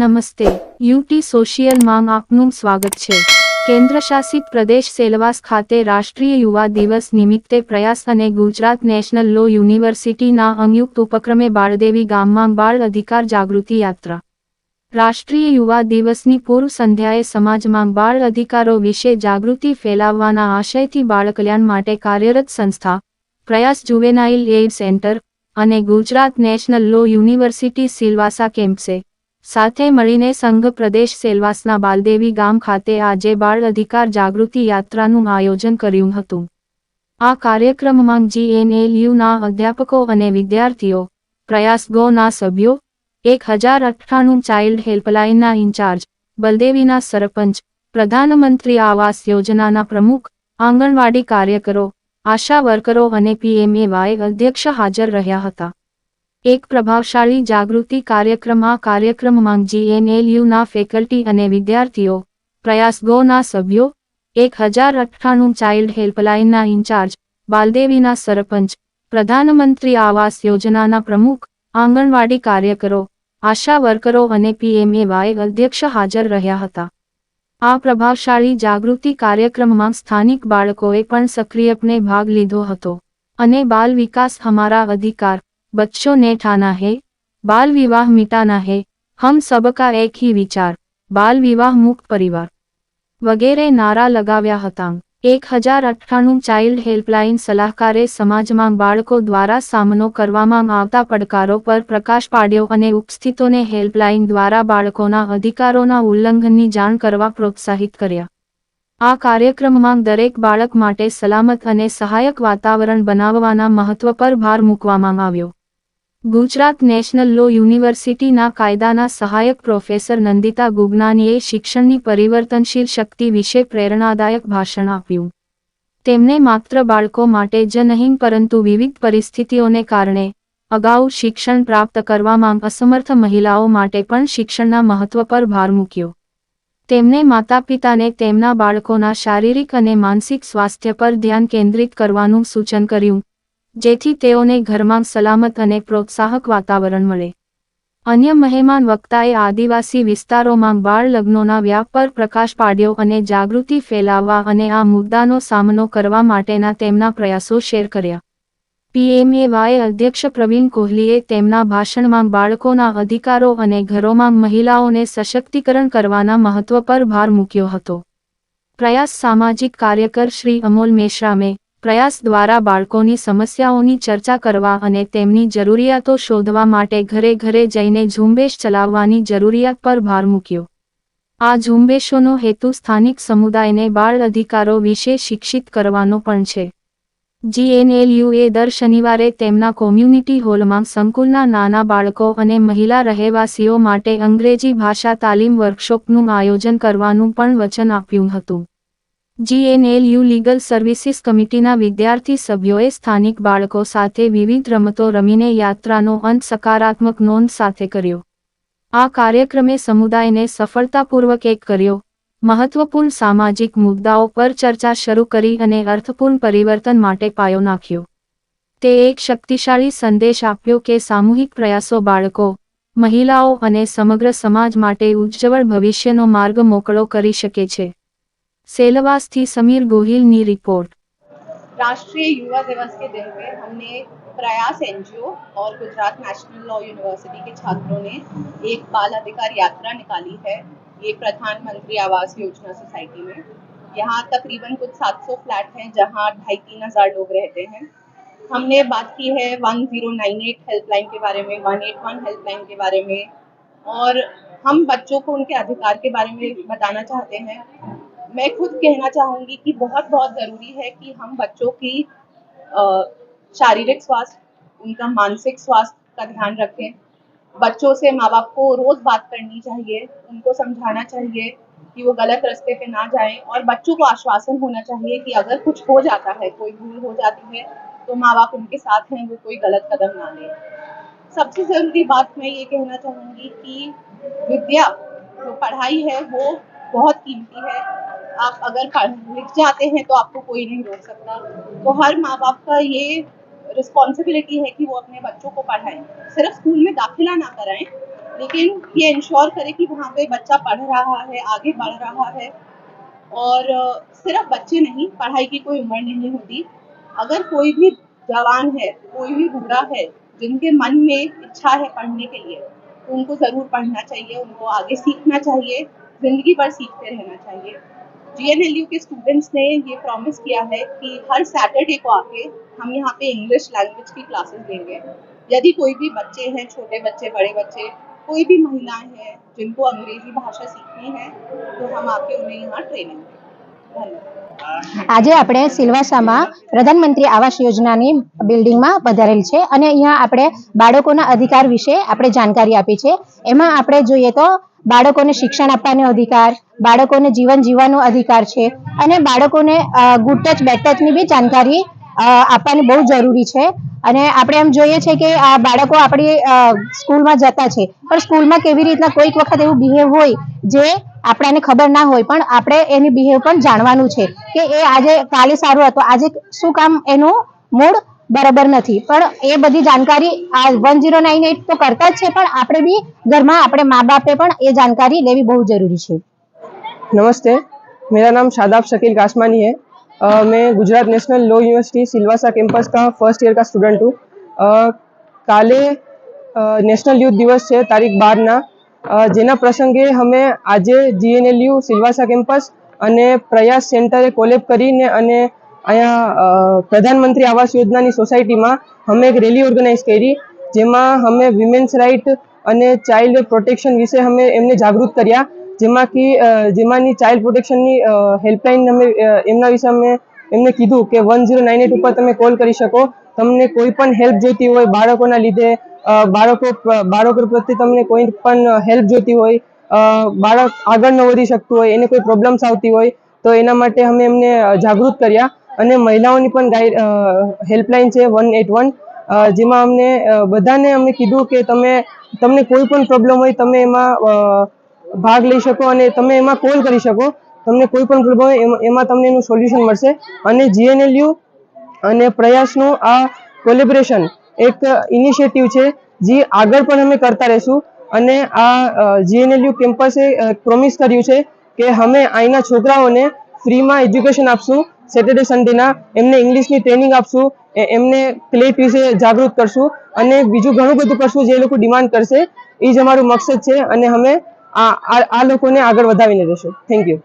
નમસ્તે. યુટી સોશિયલમાં આપનું સ્વાગત છે. કેન્દ્રશાસિત પ્રદેશ સેલવાસ ખાતે રાષ્ટ્રીય યુવા દિવસ નિમિત્તે પ્રયાસ અને ગુજરાત નેશનલ લો યુનિવર્સિટીના સંયુક્ત ઉપક્રમે બાળદેવી ગામમાં બાળ અધિકાર જાગૃતિ યાત્રા. રાષ્ટ્રીય યુવા દિવસની પૂર્વ સંધ્યાએ સમાજમાં બાળ અધિકારો વિશે જાગૃતિ ફેલાવવાના આશયથી બાળકલ્યાણ માટે કાર્યરત સંસ્થા, પ્રયાસ જુવેનાઇલ એઇડ સેન્ટર અને Gujarat national law university Silvassa કેમ્પસે સાથે મળીને સંઘ પ્રદેશ સેલવાસના બાલદેવી ગામ ખાતે આજે બાળ અધિકાર જાગૃતિ યાત્રાનું આયોજન કર્યું હતું. આ કાર્યક્રમમાં જીએનએલયુના અધ્યાપકો અને વિદ્યાર્થીઓ પ્રયાસ ગોના સભ્યો એક હજાર અઠ્ઠાણું ચાઇલ્ડ હેલ્પલાઇનના ઇન્ચાર્જ, બલદેવીના સરપંચ, પ્રધાનમંત્રી આવાસ યોજનાના પ્રમુખ, આંગણવાડી કાર્યકરો, આશા વર્કરો અને પીએમએવાય અધ્યક્ષ હાજર રહ્યા હતા. એક પ્રભાવશાળી જાગૃતિ કાર્યક્રમ આ કાર્યક્રમમાં જીએનએલયુના ફેકલ્ટી અને વિદ્યાર્થીઓ પ્રયાસ ગોના સભ્યો, એક હજાર અઠ્ઠાણું ચાઇલ્ડ હેલ્પલાઇનના ઇન્ચાર્જ, બાલદેવીના સરપંચ, પ્રધાનમંત્રી આવાસ યોજનાના પ્રમુખ, આંગણવાડી કાર્યકરો, આશા વર્કરો અને પીએમએવાય અધ્યક્ષ હાજર રહ્યા હતા. આ પ્રભાવશાળી જાગૃતિ કાર્યક્રમમાં સ્થાનિક બાળકોએ પણ સક્રિયપણે ભાગ લીધો હતો અને બાલ વિકાસ હમારા અધિકાર बच्चों ने ठाना है बाल विवाह मिटाना है हम सबका एक ही विचार બાલ વિવાહ મુક્ત પરિવાર વગેરે નારા લગાવ્યા હતા એક હજાર અઠ્ઠાણું ચાઇલ્ડ હેલ્પલાઇન સલાહકારે સમાજમાં બાળકો દ્વારા સામનો કરવામાં આવતા પડકારો પર પ્રકાશ પાડ્યો અને ઉપસ્થિતોને હેલ્પલાઇન દ્વારા બાળકોના અધિકારોના ઉલ્લંઘનની જાણ કરવા પ્રોત્સાહિત કર્યા આ કાર્યક્રમમાં દરેક બાળક માટે સલામત અને સહાયક વાતાવરણ બનાવવાના મહત્વ પર ભાર મૂકવામાં આવ્યો ગુજરાત નેશનલ લો યુનિવર્સિટીના કાયદાના સહાયક પ્રોફેસર નંદિતા ગુગનાનીએ શિક્ષણની પરિવર્તનશીલ શક્તિ વિશે પ્રેરણાદાયક ભાષણ આપ્યું. તેમને માત્ર બાળકો માટે જ નહીં, પરંતુ વિવિધ પરિસ્થિતિઓને કારણે અગાઉ શિક્ષણ પ્રાપ્ત કરવામાં અસમર્થ મહિલાઓ માટે પણ શિક્ષણના મહત્વ પર ભાર મૂક્યો. તેમને માતાપિતાને તેમના બાળકોના શારીરિક અને માનસિક સ્વાસ્થ્ય પર ધ્યાન કેન્દ્રિત કરવાનું સૂચન કર્યું. જેથી તેઓને ઘરમાં સલામત અને પ્રોત્સાહક વાતાવરણ મળે. અન્ય મહેમાન વક્તાએ આદિવાસી વિસ્તારોમાં બાળ લગ્નોના વ્યાપ પર પ્રકાશ પાડ્યો અને જાગૃતિ ફેલાવવા અને આ મુદ્દાનો સામનો કરવા માટેના તેમના પ્રયાસો શેર કર્યા. પીએમએવાય અધ્યક્ષ પ્રવીણ કોહલીએ તેમના ભાષણમાં બાળકોના અધિકારો અને ઘરોમાં મહિલાઓને સશક્તિકરણ કરવાના મહત્વ પર ભાર મૂક્યો હતો. પ્રયાસ સામાજિક કાર્યકર શ્રી અમોલ મેશ્રામે પ્રયાસ દ્વારા બાળકોની સમસ્યાઓની ચર્ચા કરવા અને તેમની જરૂરિયાતો શોધવા માટે ઘરે ઘરે જઈને ઝુંબેશ ચલાવવાની જરૂરિયાત પર ભાર મૂક્યો. આ ઝુંબેશોનો હેતુ સ્થાનિક સમુદાયને બાળ અધિકારો વિશે શિક્ષિત કરવાનો પણ છે. જીએનએલયુએ દર શનિવારે તેમના કોમ્યુનિટી હોલમાં સંકુલના નાના બાળકો અને મહિલા રહેવાસીઓ માટે અંગ્રેજી ભાષા તાલીમ વર્કશોપનું આયોજન કરવાનું પણ વચન આપ્યું હતું. જીએનએલયુ લીગલ સર્વિસીસ કમિટીના વિદ્યાર્થી સભ્યોએ સ્થાનિક બાળકો સાથે વિવિધ રમતો રમીને યાત્રાનો અંત સકારાત્મક નોંધ સાથે કર્યો. આ કાર્યક્રમે સમુદાયને સફળતાપૂર્વક એક કર્યો. મહત્વપૂર્ણ સામાજિક મુદ્દાઓ પર ચર્ચા શરૂ કરી અને અર્થપૂર્ણ પરિવર્તન માટે પાયો નાખ્યો. તે એક શક્તિશાળી સંદેશ આપ્યો કે સામૂહિક પ્રયાસો બાળકો, મહિલાઓ અને સમગ્ર સમાજ માટે ઉજ્જવળ ભવિષ્યનો માર્ગ મોકળો કરી શકે છે. सेलवास थी समीर गोहिल नी रिपोर्ट। राष्ट्रीय युवा दिवस के दिन में हमने प्रयास एनजीओ और गुजरात नेशनल लॉ यूनिवर्सिटी के छात्रों ने एक बाल अधिकार यात्रा निकाली है, ये प्रधानमंत्री आवास योजना सोसाइटी में। यहाँ तकरीबन कुछ 700 फ्लैट हैं, जहाँ ढाई तीन हज़ार लोग रहते हैं। हमने बात की है 1098 हेल्पलाइन के बारे में 181 हेल्पलाइन के बारे में। और हम बच्चों को उनके अधिकार के बारे में बताना चाहते हैं। मैं खुद कहना चाहूँगी कि बहुत बहुत ज़रूरी है कि हम बच्चों की शारीरिक स्वास्थ्य, उनका मानसिक स्वास्थ्य का ध्यान रखें। बच्चों से माँ बाप को रोज़ बात करनी चाहिए, उनको समझाना चाहिए कि वो गलत रास्ते पे ना जाएँ और बच्चों को आश्वासन होना चाहिए कि अगर कुछ हो जाता है, कोई भूल हो जाती है तो माँ बाप उनके साथ हैं, वो कोई गलत कदम ना लें। सबसे ज़रूरी बात मैं ये कहना चाहूँगी कि विद्या, जो पढ़ाई है, वो बहुत कीमती है। आप अगर पढ़ लिख जाते हैं तो आपको कोई नहीं रोक सकता। तो हर माँ बाप का ये रिस्पॉन्सिबिलिटी है कि वो अपने बच्चों को पढ़ाएँ। सिर्फ़ स्कूल में दाखिला ना कराएँ, लेकिन ये इंश्योर करे कि वहाँ पे बच्चा पढ़ रहा है, आगे बढ़ रहा है। और सिर्फ़ बच्चे नहीं, पढ़ाई की कोई उम्र नहीं होती। अगर कोई भी जवान है, कोई भी बूढ़ा है, जिनके मन में इच्छा है पढ़ने के लिए तो उनको ज़रूर पढ़ना चाहिए, उनको आगे सीखना चाहिए, ज़िंदगी भर सीखते रहना चाहिए। जी के स्टूडेंट्स ने ये प्रॉमिस किया है कि हर सैटरडे को आके हम यहाँ पे इंग्लिश लैंग्वेज की क्लासेस देंगे यदि कोई भी बच्चे हैं छोटे बच्चे बड़े बच्चे कोई भी महिलाएं हैं जिनको अंग्रेजी भाषा सीखनी है तो हम आके उन्हें यहाँ ट्रेनिंग देंगे धन्यवाद આજે આપણે સિલવાસામાં પ્રધાનમંત્રી આવાસ યોજનાની બિલ્ડિંગમાં પધારેલ છે અને અહીંયા આપણે બાળકોના અધિકાર વિશે આપણે જાણકારી આપી છે એમાં આપણે જોઈએ તો બાળકોને શિક્ષણ આપવાનો અધિકાર, બાળકોને જીવન જીવવાનો અધિકાર છે અને બાળકોને ગુડ ટચ બેડ ટચની બી જાણકારી આપવાની બહુ જરૂરી છે. અને આપણે એમ જોઈએ છે કે આ બાળકો આપણી સ્કૂલમાં જતા છે. પણ સ્કૂલમાં કેવી રીતના કોઈક વખત એવું બિહેવ હોય જે આપણાને ખબર ના હોય, પણ આપણે એની બિહેવ પણ જાણવાનું છે કે એ આજે કાલે સારું હતો. આજે શું કામ એનું મૂડ બરાબર નથી પણ એ બધી જાણકારી આ વન જીરો નાઇન એટ તો કરતા જ છે પણ આપણે બી ઘરમાં આપણે મા બાપે પણ એ જાણકારી લેવી બહુ જરૂરી છે नमस्ते मेरा नाम शादाब शकील कासमानी है अ, मैं Gujarat National Law University Silvassa campus का फर्स्ट ईयर का स्टूडेंट हूँ अ, કાલે અ, નેશનલ યુથ દિવસ છે તારીખ બારના અ, જેના પ્રસંગે અમે આજે જીએનએલયુ સિલવાસા કેમ્પસ અને પ્રયાસ સેન્ટરે કોલેબ કરીને અને અહીંયા પ્રધાનમંત્રી આવાસ યોજનાની સોસાયટીમાં અમે એક રેલી ઓર્ગેનાઇઝ કરી, જેમાં અમે વિમેન્સ રાઇટ અને ચાઇલ્ડ પ્રોટેક્શન વિશે અમે એમને જાગૃત કર્યા, જેમાં કે જેમાંની ચાઇલ્ડ પ્રોટેક્શનની હેલ્પલાઇન અમે એમના વિશે અમે એમને કીધું કે વન ઝીરો નાઇન એટ ઉપર તમે કોલ કરી શકો, તમને કોઈ પણ હેલ્પ જોઈતી હોય બાળકોના લીધે બાળકો બાળકો પ્રત્યે તમને કોઈ પણ હેલ્પ જોઈતી હોય બાળક આગળ ન વધી શકતું હોય, એને કોઈ પ્રોબ્લેમ્સ આવતી હોય, તો એના માટે અમે એમને જાગૃત કર્યા. અને મહિલાઓની પણ ગાઈડ હેલ્પલાઇન છે વન એટ વન જેમાં અમને બધાને અમે કીધું કે તમે, તમને કોઈ પણ પ્રોબ્લેમ હોય તમે એમાં ભાગ લઈ શકો અને તમે એમાં કોલ કરી શકો. તમને કોઈ પણ પ્રોબ્લેમ હોય એમાં- તમને એનું સોલ્યુશન મળશે. અને જીએનએલયુ અને પ્રયાસનું આ કોલેબરેશન એક ઇનિશિયેટિવ છે જે આગળ પણ અમે કરતા રહીશું. અને આ જીએનએલયુ કેમ્પસે પ્રોમિસ કર્યું છે કે અમે અહીંના છોકરાઓને ફ્રીમાં એજ્યુકેશન આપશું. સેટરડે સન્ડેના એમને ઇંગ્લિશની ટ્રેનિંગ આપશું એમને ક્લેટ વિશે જાગૃત કરશું અને બીજું ઘણું બધું કરશું જે લોકો ડિમાન્ડ કરશે. એ જ અમારું મકસદ છે અને અમે આ લોકોને આગળ વધાવીને જશું થેન્ક યુ